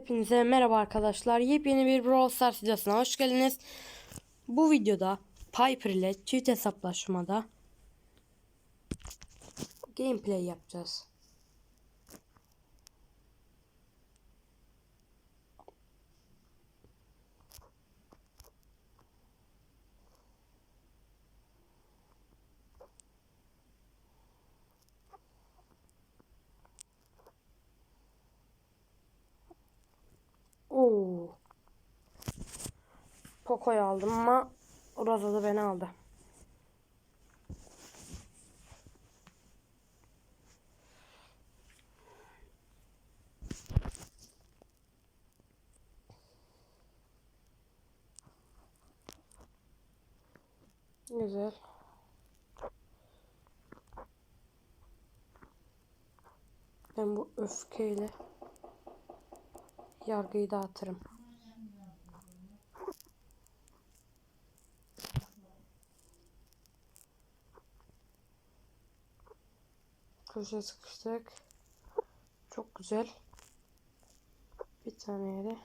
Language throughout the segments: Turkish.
Hepinize merhaba arkadaşlar. Yepyeni bir Brawl Stars videosuna hoş geldiniz. Bu videoda Piper ile çift hesaplaşmada gameplay yapacağız. Oo. Poco'yu aldım ama Rosa da beni aldı. Güzel. Ben bu öfkeyle yargıyı dağıtırım. Köşeye sıkıştık. Çok güzel. Bir tane yere.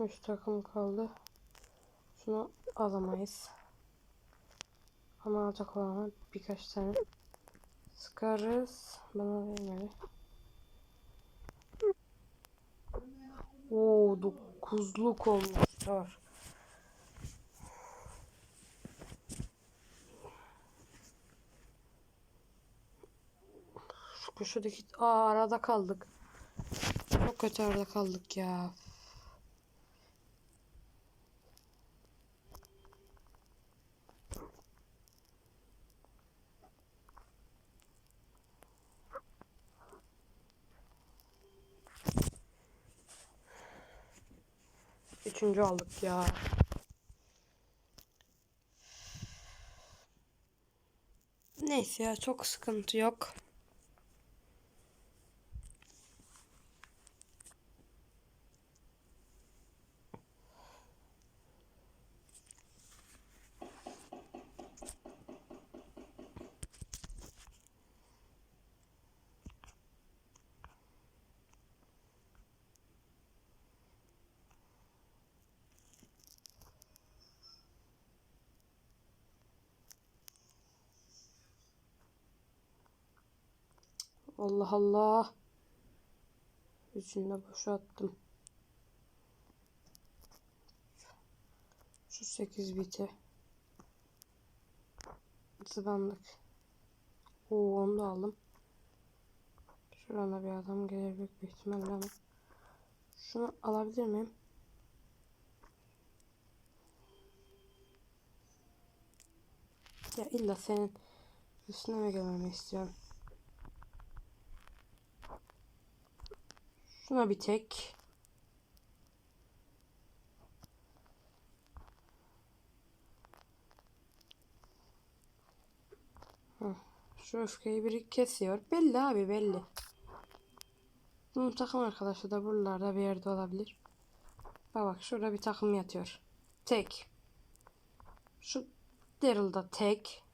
Üç takım kaldı. Şunu alamayız. Ama alacak olana birkaç tane sıkarız. Bana vermedi. Oo dokuzluk olmuşlar. Şu köşedeki Aa, arada kaldık. Çok kötü arada kaldık ya. Üçüncü aldık ya. Neyse ya çok sıkıntı yok. Allah Allah. Üçünü de boşa attım. Şu 8 biti. Zıbandık. Oo onu da aldım. Şurana bir adam gelir büyük bir ihtimalle ama. Şunu alabilir miyim? Ya illa senin üstüne mi gelmemi istiyorum? Şuna bir tek. Şu öfkeyi biri kesiyor. Belli abi belli. Bunun takım arkadaşı da buralarda bir yerde olabilir. Bak bak şurada bir takım yatıyor. Tek. Şu Daryl'da tek.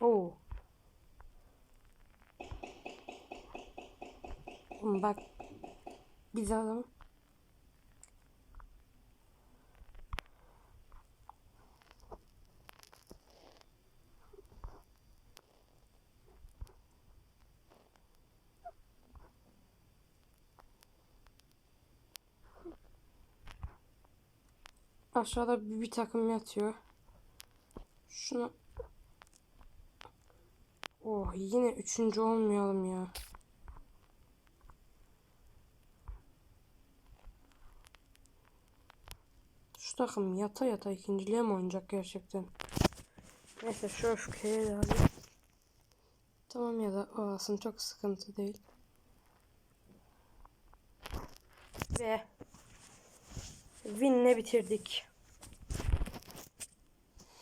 Oo. Bak. Biz adam. Aşağıda bir, bir takım yatıyor. Şunu Oh yine üçüncü olmayalım ya. Şu takım yata yata ikinciliğe mi oynayacak gerçekten? Neyse şu öfkeye de. Tamam ya da o alsın çok sıkıntı değil. Ve winle bitirdik.